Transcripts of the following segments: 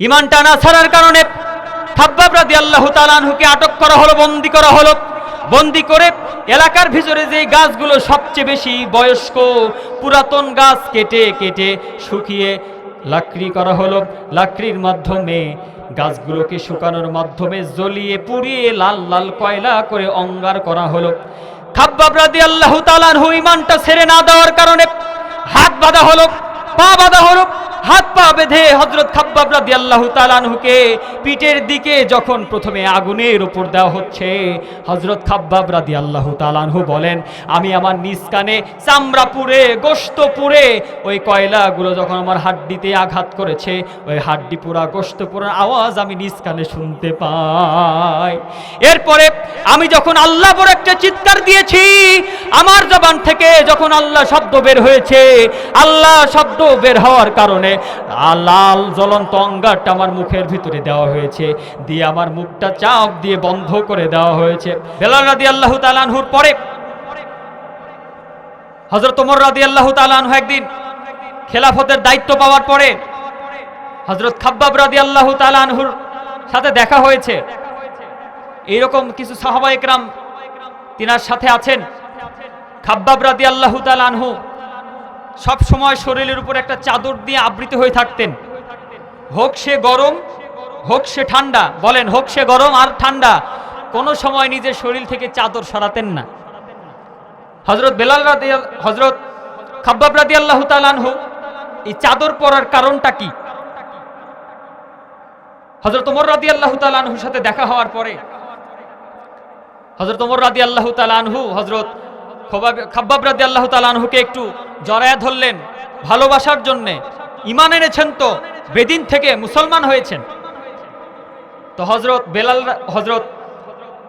ইমানটা না ছাড়ার কারণে খাব্বাব রাদি আল্লাহ তালানহুকে আটক করা হলো, বন্দি করা হলো। বন্দি করে এলাকার ভিতরে যে গাছগুলো সবচেয়ে বেশি বয়স্ক পুরাতন গাছ কেটে কেটে শুকিয়ে লাকড়ি করা হলো। লাকড়ির মাধ্যমে গাছগুলোকে শুকানোর মাধ্যমে জ্বলিয়ে, পুড়িয়ে লাল লাল কয়লা করে অঙ্গার করা হলো। খাব্বাব রাদি আল্লাহ তালানহু ইমানটা ছেড়ে না দেওয়ার কারণে হাত বাঁধা হলো, পা বাঁধা হলো। হাত পা বেঁধে হজরত খাব্বাব রাদি আল্লাহ তালানহুকে পিঠের দিকে যখন প্রথমে আগুনের উপর দেওয়া হচ্ছে হজরত খাব্বাব রাদি আল্লাহ তালানহু বলেন, আমি আমার নিজ কানে চামড়া পুড়ে গোস্ত পুড়ে ওই কয়লাগুলো যখন আমার হাড্ডিতে আঘাত করেছে, ওই হাড্ডি পুরা গোস্ত আওয়াজ আমি নিজ কানে শুনতে পাই। এরপরে আমি যখন আল্লাহ বড় একটা চিৎকার দিয়েছি, আমার জবান থেকে যখন আল্লাহ শব্দ বের হয়েছে আল্লাহ শব্দ বের হওয়ার কারণে লাল জ্বলন্ত অঙ্গারটা আমার মুখের ভিতরে দেওয়া হয়েছে। দিয়ে আমার মুখটা চাপ দিয়ে বন্ধ করে দেওয়া হয়েছে। বেলাল রাদি আল্লাহ তালানহুর পরে হজরত ওমর রাদি আল্লাহ তালানহু একদিন খেলাফতের দায়িত্ব পাওয়ার পরে হজরত খাব্বাব রাদি আল্লাহ তালানহুর সাথে দেখা হয়েছে। এইরকম কিছু সাহাবা একরাম তিনার সাথে আছেন। খাব্বাব রাদি আল্লাহ তালানহু সব সময় শরীরের উপর একটা চাদর দিয়ে আবৃত হয়ে থাকতেন। হোক সে গরম, হোক সে ঠান্ডা, বলেন হোক সে গরম আর ঠান্ডা, কোনো সময় নিজের শরীর থেকে চাদর সরাতেন না। হজরত বেলাল হজরত খাব্বাব রাদি আল্লাহ তালানহু এই চাদর পরার কারণটা কি? হজরত ওমর রাদি আল্লাহ তালানহুর সাথে দেখা হওয়ার পরে হজরত ওমর রাদি আল্লাহ তালানহু হজরত খাব্বাব রাদি আল্লাহ তালানহুকে একটু জড়ায়া ধরলেন। ভালোবাসার জন্যে। ইমান এনেছেন তো, বেদিন থেকে মুসলমান হয়েছেন। তো হজরত বেলাল হজরত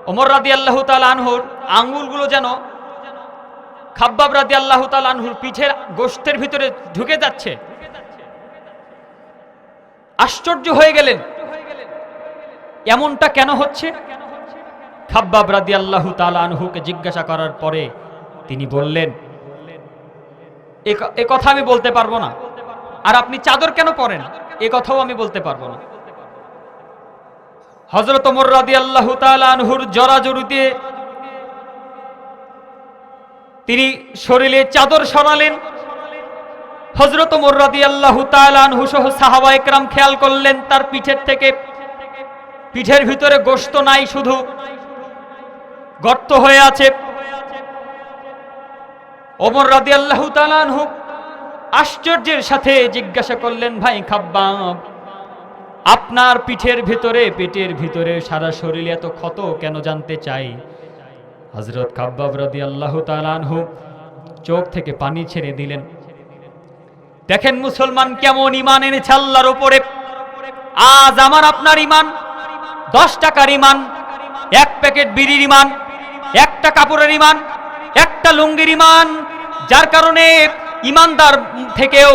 ওমর রাদি আল্লাহ তালানহুর আঙ্গুলগুলো যেন খাব্বাব রাদি আল্লাহ তালানহুর পিঠের গোষ্ঠের ভিতরে ঢুকে যাচ্ছে। আশ্চর্য হয়ে গেলেন। এমনটা কেন হচ্ছে? খাব্বাব রাদি আল্লাহ তালানহুকে জিজ্ঞাসা করার পরে তিনি বললেন, "এ কথা আমি বলতে পারব না। আর আপনি চাদর কেন পরেন? এ কথাও আমি বলতে পারব না। হজরত ওমর রাদি আল্লাহ তালানহুর জরাজরুতে তিনি শরীরে চাদর সরালেন। হজরত ওমর আল্লাহ তালানহু সহ সাহাবা একরাম খেয়াল করলেন, তার পিঠের থেকে পিঠের ভিতরে গোস্ত নাই, শুধু গর্ত হয়ে আছে। ওমর রাদি আল্লাহ তালানহু আশ্চর্যের সাথে জিজ্ঞাসা করলেন, ভাই খাব্বাব, আপনার পিঠের ভিতরে, পেটের ভিতরে সারা শরীরে এত ক্ষত কেন জানতে চাই? হজরত খাব্বাব রাদি আল্লাহ তালানহু চোখ থেকে পানি ছেড়ে দিলেন। দেখেন মুসলমান কেমন ইমান এনেছে আল্লাহর উপরে। আজ আমার আপনার ইমান দশ টাকার ইমান এক প্যাকেট বিড়ির ইমান একটা কাপড়ের ইমান একটা লুঙ্গির ইমান, যার কারণে ইমানদার থেকেও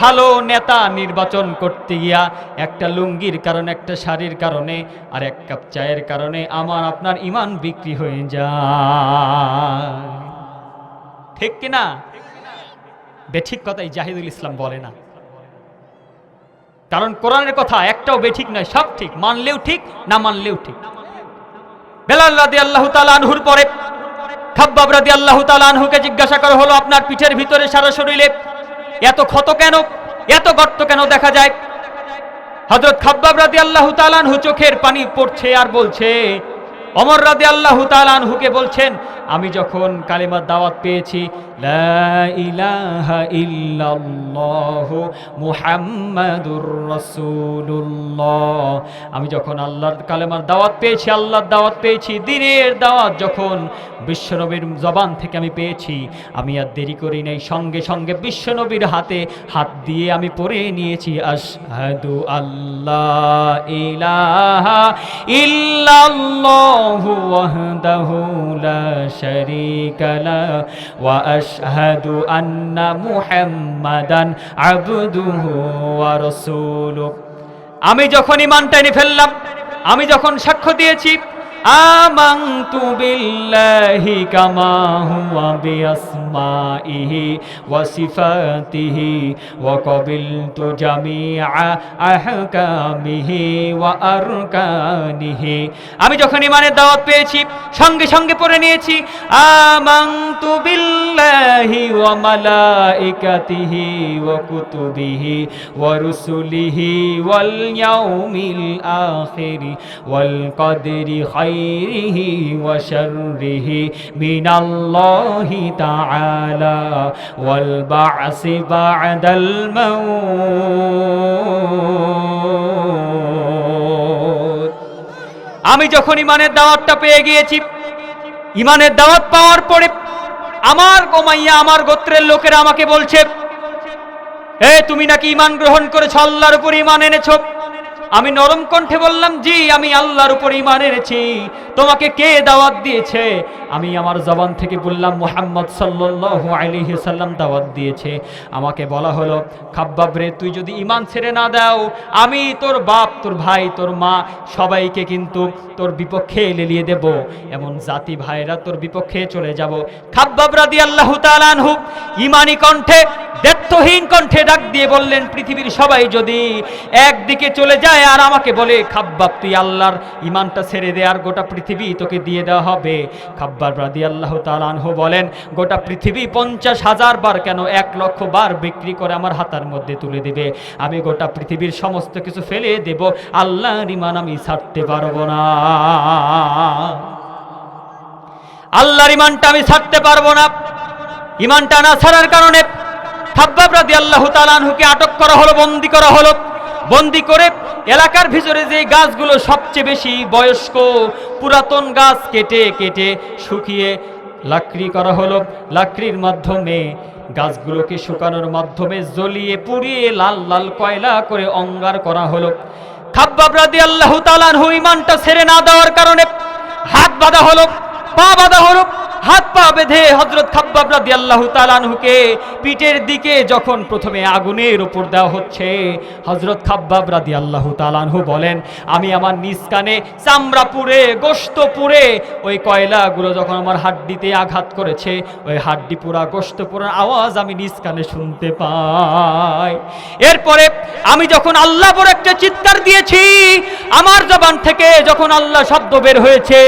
ভালো নেতা নির্বাচন করতে গিয়া একটা লুঙ্গির কারণে, একটা শাড়ির কারণে আর এক কাপ চায়ের কারণে আমার আপনার ইমান বিক্রি হয়ে যায়। ঠিক কিনা? বেঠিক কথাই জাহিদুল ইসলাম বলে না। কারণ কোরআনের কথা একটাও বেঠিক নয়, সব ঠিক। মানলেও ঠিক, না মানলেও ঠিক। বেলাল রাদি আল্লাহ তালানহুর পরে খাব্বাব রাদি আল্লাহ তালানহুকে জিজ্ঞাসা করা, হলো আপনার পিঠের ভিতরে সারা শরীরে এত ক্ষত কেন? এত গর্ত কেন দেখা যায়? হজরত খাব্বাব রাদি আল্লাহ তালানহু চোখের পানি পড়ছে আর বলছে, অমর রাদি আল্লাহ তালানহুকে বলছেন, আমি যখন কালিমার দাওয়াত পেয়েছি ইলাহা ইল্লাল্লাহু মুহাম্মাদুর রাসূলুল্লাহ। আমি যখন আল্লাহর কালেমার দাওয়াত পেয়েছি, আল্লাহর দাওয়াত পেয়েছি, দিনের দাওয়াত যখন বিশ্বনবীর জবান থেকে আমি পেয়েছি, আমি আর দেরি করি নাই, সঙ্গে সঙ্গে বিশ্বনবীর হাতে হাত দিয়ে আমি পড়ে নিয়েছি, আশহাদু আল্লাহ ইলাহা ইল্লাল্লাহু ওয়াহদাহু লা শারীকা লা ওয়া আন্না মুহাম্মাদান আবদুহু ওয়া রাসূলুহু আমি যখন ইমানটা এনে ফেললাম আমি যখন সাক্ষ্য দিয়েছি آمنت بالله كما هو بأسمائه وصفاته وقبلت جميع أحكامه وأركانه আমি যখন ইমানের দাওয়াত পেয়েছি সঙ্গে সঙ্গে পড়ে নিয়েছি আমান্তু বিল্লাহি ওয়া মালাইকাতিহি ওয়া কুতুবিহি ওয়া রুসুলিহি ওয়াল ইয়াউমিল আখিরি ওয়াল কদরি খাইরিহি ওয়া শাররিহি মিনাল্লাহি তাআলা ওয়াল বা'সি বা'দাল মাউত। আমি যখন ইমানের দাওয়াতটা পেয়ে গিয়েছি, ইমানের দাওয়াত পাওয়ার পরে আমার কমাইয়া আমার গোত্রের লোকেরা আমাকে বলছে, এ, তুমি নাকি ইমান গ্রহণ করেছ? আল্লাহর উপর ইমান এনেছ? আমি নরম কণ্ঠে বললাম, জি, আমি আল্লাহর উপর ইমান এনেছি। তোমাকে কে দাওয়াত দিয়েছে? আমি আমার জবান থেকে বললাম, মোহাম্মদ সাল্লাল্লাহু আলাইহি সাল্লাম দাওয়াত দিয়েছে। আমাকে বলা হলো, খাব্বাব রে, তুই যদি ইমান ছেড়ে না দাও, আমি তোর বাপ, তোর ভাই, তোর মা সবাইকে কিন্তু তোর বিপক্ষে লেলিয়ে দেব। এমন জাতি ভাইরা তোর বিপক্ষে চলে যাব। খাব্বাব রাদিয়াল্লাহু তাআলা আনহু ইমানি কণ্ঠে দ্ব্যর্থহীন কণ্ঠে ডাক দিয়ে বললেন, পৃথিবীর সবাই যদি একদিকে চলে যায় আর আমাকে বলে, খাব্বাব, তুই আল্লাহর ইমানটা ছেড়ে দে আর গোটা পৃথিবী তোকে দিয়ে দেওয়া হবে। খাব্বাব রাদি আল্লাহ তালানহ বলেন, গোটা পৃথিবী পঞ্চাশ হাজার বার কেন এক লক্ষ বার বিক্রি করে আমার হাতার মধ্যে তুলে দেবে? আমি গোটা পৃথিবীর সমস্ত কিছু ফেলে দেব, আল্লাহর ইমান আমি ছাড়তে পারব না। আল্লাহর ইমানটা আমি ছাড়তে পারব না। ইমানটা না ছাড়ার কারণে খাব্বাব রাদি আল্লাহ তালানহুকে আটক করা হলো, বন্দি করা হলো। বন্দি করে এলাকার ভিতরে যে গাছগুলো সবচেয়ে বেশি বয়স্ক, পুরাতন গাছ কেটে কেটে শুকিয়ে লাকড়ি করা হলো। লাকড়ির মাধ্যমে গাছগুলোকে শুকানোর মাধ্যমে জ্বলিয়ে পুড়িয়ে লাল লাল কয়লা করে অঙ্গার করা হলো। খাব্বাব রাদি আল্লাহ ইমানটা ছেড়ে না দেওয়ার কারণে হাত বাঁধা হলো, পা বাঁধা হলো। হাত পা বেঁধে হজরত খাব্বাব রাদিয়াল্লাহু তাআলাহুকে পিঠের দিকে যখন প্রথমে আগুনের উপর দেওয়া হচ্ছে হজরত খাব্বাব রাদিয়াল্লাহু তাআলাহু বলেন, আমি আমার নিজ কানে চামড়া পুড়ে গোশত পুড়ে ওই কয়লাগুলো যখন আমার হাড্ডিতে আঘাত করেছে, ওই হাড্ডি পুরা পুরার আওয়াজ আমি নিজ কানে শুনতে পাই। এরপরে আমি যখন আল্লাহ বড় একটা চিৎকার দিয়েছি আমার জবান থেকে যখন আল্লাহ শব্দ বের হয়েছে,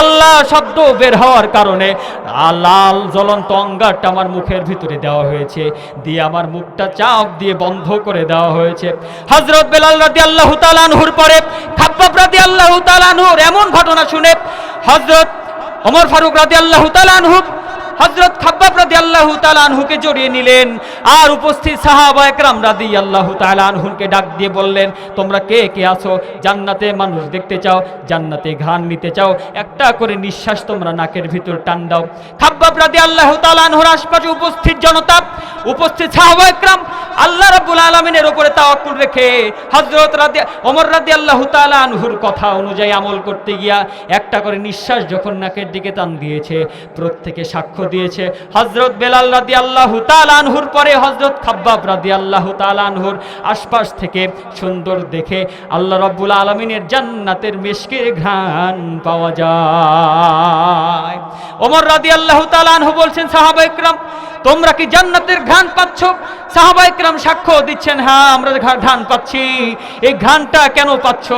আল্লাহ শব্দ বের হওয়ার কারণে লাল জ্বলন্ত অঙ্গারটা আমার মুখের ভিতরে দেওয়া হয়েছে। দিয়ে আমার মুখটা চাপ দিয়ে বন্ধ করে দেওয়া হয়েছে। হজরত বেলাল রাদি আল্লাহ তালানহুর পরে, খাব্বাব রাদি আল্লাহ তালানহুর এমন ঘটনা শুনে হজরত অমর ফারুক রাদি আল্লাহ তালানহু হজরত খাব্বাব রাদি আল্লাহ তালানহুকে জড়িয়ে নিলেন আর উপস্থিত সাহাবা একরাম রাদি আল্লাহ তালানহুকে ডাক দিয়ে বললেন, তোমরা কে কে আছো? জান্নাতে মানুষ দেখতে চাও, জান্নাতে ঘ্রাণ নিতে চাও, একটা করে নিঃশ্বাস তোমরা নাকের ভিতর টান দাও। খাব্বাব রাদি আল্লাহ তালানহুর আশপাশে উপস্থিত জনতা, উপস্থিত সাহাবা একরাম আল্লাহ রাব্বুল আলমিনের ওপরে তাওয়াক্কুল রেখে হজরত রাদি, ওমর রাদি আল্লাহ তালানহুর কথা অনুযায়ী আমল করতে গিয়া একটা করে নিঃশ্বাস যখন নাকের দিকে টান দিয়েছে, প্রত্যেকে সাক্ষ্য দিয়েছে। হজরত বেলাল রাদি আল্লাহ তালানহুর পরে হজরত খাব্বাব রাদি আল্লাহ তালানহুর আশপাশ থেকে সুন্দর দেখে আল্লাহ রব্বুল আলমিনের জান্নাতের মেশকের ঘ্রাণ পাওয়া যায়। ওমর রাদি আল্লাহ তালানহু বলছেন, সাহাবা ইকরাম, তোমরা কি জান্নাতের ঘ্রাণ পাচ্ছ? সাহাবা ইকরাম সাক্ষ্য দিচ্ছেন হ্যাঁ আমরা ঘ্রাণ পাচ্ছি। এই ঘ্রাণটা কেন পাচ্ছ?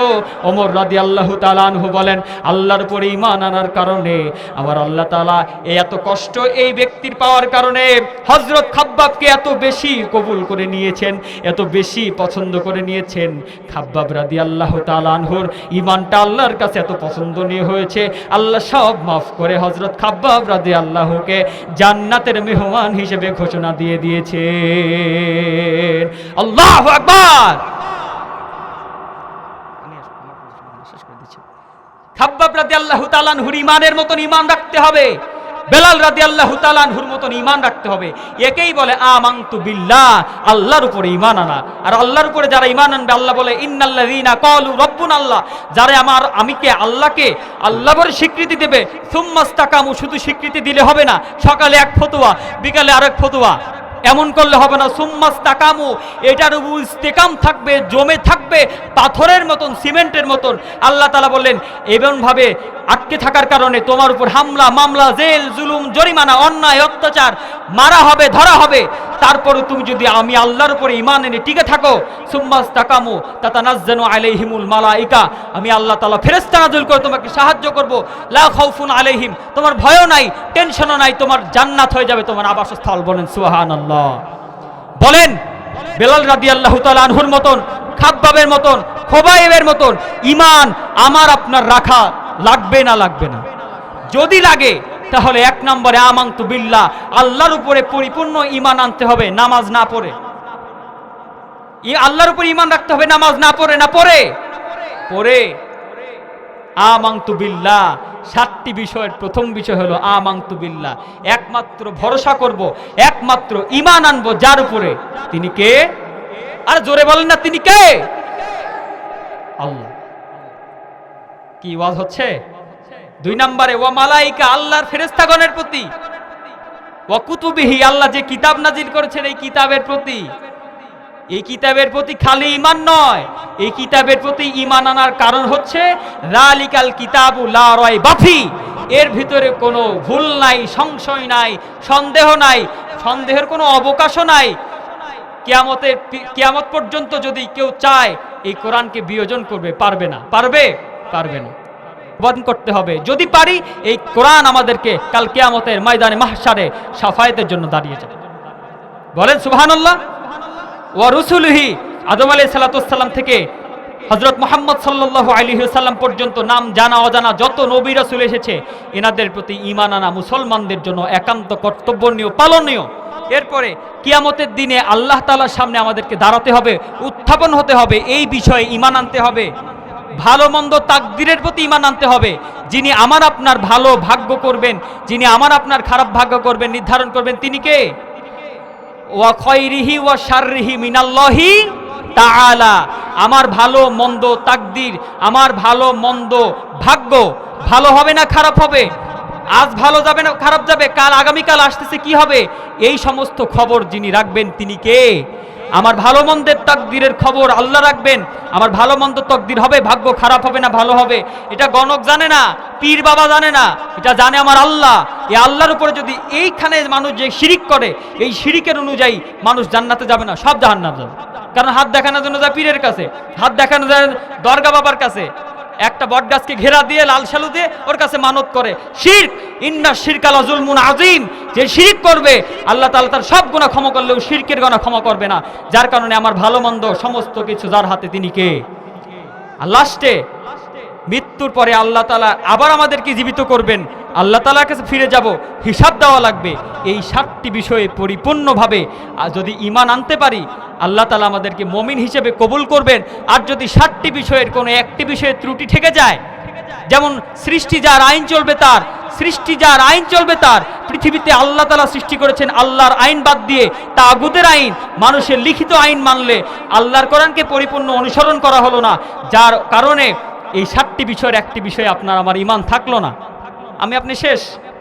ওমর রাদি আল্লাহ তালানহু বলেন, আল্লাহর উপরে ইমান আনার কারণে আমার আল্লাহ তালা এত কষ্ট এই ব্যক্তির পাওয়ার কারণে হজরত খাব্বাবকে এত বেশি কবুল করে নিয়েছেন এত বেশি পছন্দ করে নিয়েছেন। খাব্বাব রাদি আল্লাহ তালানহুর ইমানটা আল্লাহর কাছে এত পছন্দনীয় হয়েছে। আল্লাহ সব মাফ করে হজরত খাব্বাব রাদি আল্লাহকে জান্নাতের মেহমান হিসেবে ঘোষণা দিয়ে দিয়েছে আল্লাহ আকবার! খাব্বাব রাদি আল্লাহ তালানহুর ইমানের মতন ইমান রাখতে হবে। বেলাল রাদি আল্লাহ তালানহুর মতন ইমান রাখতে হবে। একেই বলে আমাংতু বিল্লাহ, আল্লাহর উপরে ইমান আনা। আর আল্লাহর উপরে যারা ইমান আনবে, আল্লাহ বলে, ইন্নাল্লাযীনা কলু রব্বুন আল্লাহ যারা আমার আমিকে, আল্লাহকে আল্লাহ বলে স্বীকৃতি দেবে, সুম্মাস্তাকামু, শুধু স্বীকৃতি দিলে হবে না। সকালে এক ফতোয়া, বিকালে আরেক ফতোয়া। এমন করলে হবে না। সুম্মাস তাকামু, এটার উপর ইস্তেকাম থাকবে, জমে থাকবে, পাথরের মতন, সিমেন্টের মতন। আল্লাহ তালা বললেন, এমনভাবে আটকে থাকার কারণে তোমার উপর হামলা, মামলা, জেল, জুলুম, জরিমানা, অন্যায়, অত্যাচার, মারা হবে, ধরা হবে। তারপরে তুমি যদি আমি আল্লাহর উপরে ইমান এনে টিকে থাকো সুম্মাস তাকামু তাতা নাজ্জানু আলাইহিমুল মালাইকা। আমি আল্লাহ তাআলা ফেরেশতা নাযিল করে তোমাকে সাহায্য করব। লা খাউফুন আলাইহিম, তোমার ভয়ও নাই, টেনশনও নাই, তোমার জান্নাত হয়ে যাবে তোমার আবাসস্থল বলেন, সুবহানাল্লাহ। বলেন, বেলাল রাদিয়াল্লাহু তাআলা আনহুর মতন, খাব্বাবের মতন খোবাইবের মতন ইমান আমার আপনার রাখা লাগবে না লাগবে না। যদি লাগে তাহলে এক নম্বরে আমান্তু বিল্লাহ, আল্লাহর উপরে পরিপূর্ণ ইমান আনতে হবে, নামাজ না পড়ে। আল্লাহর উপর ইমান রাখতে হবে, নামাজ না পড়ে না পড়ে? পড়ে। আমাংতু বিল্লাহ, সাতটি বিষয়ের প্রথম বিষয় হলো আমাংতু বিল্লাহ। একমাত্র ভরসা করব, একমাত্র ইমান আনব যার উপরে। তিনি কে? আর জোরে বলেন না, তিনি কে? আল্লাহ। কি ওয়াজ হচ্ছে? দুই নম্বরে, ওয়া মালাইকা আল্লাহর ফেরেস্তাগণের প্রতি। ওয়া কুতুবিহি, আল্লাহ যে কিতাব নাজিল করেছেন এই কিতাবের প্রতি। এই কিতাবের প্রতি খালি ইমান নয়, এই কিতাবের প্রতি ইমান আনার কারণ হচ্ছে, রালিকাল কিতাবু লা রয় বাফি এর ভিতরে কোনো ভুল নাই, সংশয় নাই, সন্দেহ নাই, সন্দেহের কোনো অবকাশও নাই। কিয়ামতের কিয়ামত পর্যন্ত যদি কেউ চায়, এই কোরআনকে বিয়োজন করবে, পারবে না, পারবে? পারবে না। বদন করতে হবে। যদি পারি, এই কোরআন আমাদেরকে কাল কেয়ামতের ময়দানে, মাহশারে সাফায়েতের জন্য দাঁড়িয়ে যাবে। বলেন, সুবহানাল্লাহ। ওয়া রুসুলহি আদম আলাই সালাতাম থেকে হজরত মোহাম্মদ সাল্লাহ আলী সাল্লাম পর্যন্ত নাম জানা, অজানা যত নবী রাসুল এসেছে, এনাদের প্রতি ইমান আনা মুসলমানদের জন্য একান্ত কর্তব্যনীয়, পালনীয়। এরপরে কিয়ামতের দিনে আল্লাহ তালার সামনে আমাদেরকে দাঁড়াতে হবে, উত্থাপন হতে হবে, এই বিষয়ে ইমান আনতে হবে। ভালো মন্দ তাকদিরের প্রতি ইমান আনতে হবে। যিনি আমার আপনার ভালো ভাগ্য করবেন, যিনি আমার আপনার খারাপ ভাগ্য করবেন, নির্ধারণ করবেন, তিনি কে? ওয়া খয়রিহি ওয়া মিনাল্লাহি তাআলা। আমার ভালো মন্দ তাকদির, আমার ভালো মন্দ ভাগ্য ভালো হবে না খারাপ হবে? আজ ভালো যাবে না, খারাপ যাবে, কাল আগামীকাল আসতেছে, কি হবে? এই সমস্ত খবর যিনি রাখবেন, তিনি কে? আমার ভালো মন্দের তাকদিরের খবর আল্লাহ রাখবেন। আমার ভালো মন্দ তকদির হবে, ভাগ্য খারাপ হবে না, ভালো হবে। এটা গণক জানে না, পীর বাবা জানে না, এটা জানে আমার আল্লাহ। এই আল্লাহর উপরে যদি এইখানে মানুষ যে শিরিক করে, এই শিরিকের অনুযায়ী মানুষ জান্নাতে যাবে না, সব জাহান্নাম যাবে। কারণ হাত দেখানোর জন্য যায় পীরের কাছে, হাত দেখানো যায় দরগা বাবার কাছে। একটা বট গাছকে ঘেরা দিয়ে, লাল শালু দিয়ে ওর কাছে মানত করে। শির ইন্না শিরকালা জুলমুন আজিম যে শিরিক করবে, আল্লাহ তালা তার সব গুণা ক্ষমা করলেও শিরকের গুণা ক্ষমা করবে না। যার কারণে আমার ভালো মন্দ সমস্ত কিছু যার হাতে তিনি কে? আর লাস্টে মৃত্যুর পরে আল্লাহ তালা আবার আমাদেরকে জীবিত করবেন। আল্লাহ তালার কাছে ফিরে যাব, হিসাব দেওয়া লাগবে। এই সাতটি বিষয়ে পরিপূর্ণভাবে যদি ইমান আনতে পারি, আল্লাহ তালা আমাদেরকে মমিন হিসেবে কবুল করবেন। আর যদি সাতটি বিষয়ের কোনো একটি বিষয়ে ত্রুটি থেকে যায়, যেমন সৃষ্টি যার আইন চলবে তার সৃষ্টি যার আইন চলবে তার। পৃথিবীতে আল্লাহ তালা সৃষ্টি করেছেন আল্লাহর আইন বাদ দিয়ে তাগুদের আইন। মানুষের লিখিত আইন মানলে আল্লাহর কোরআনকে পরিপূর্ণ অনুসরণ করা হলো না। যার কারণে এই সাতটি বিষয়ের একটি বিষয়ে আপনার আমার ইমান থাকল না। আমি আপনি শেষ?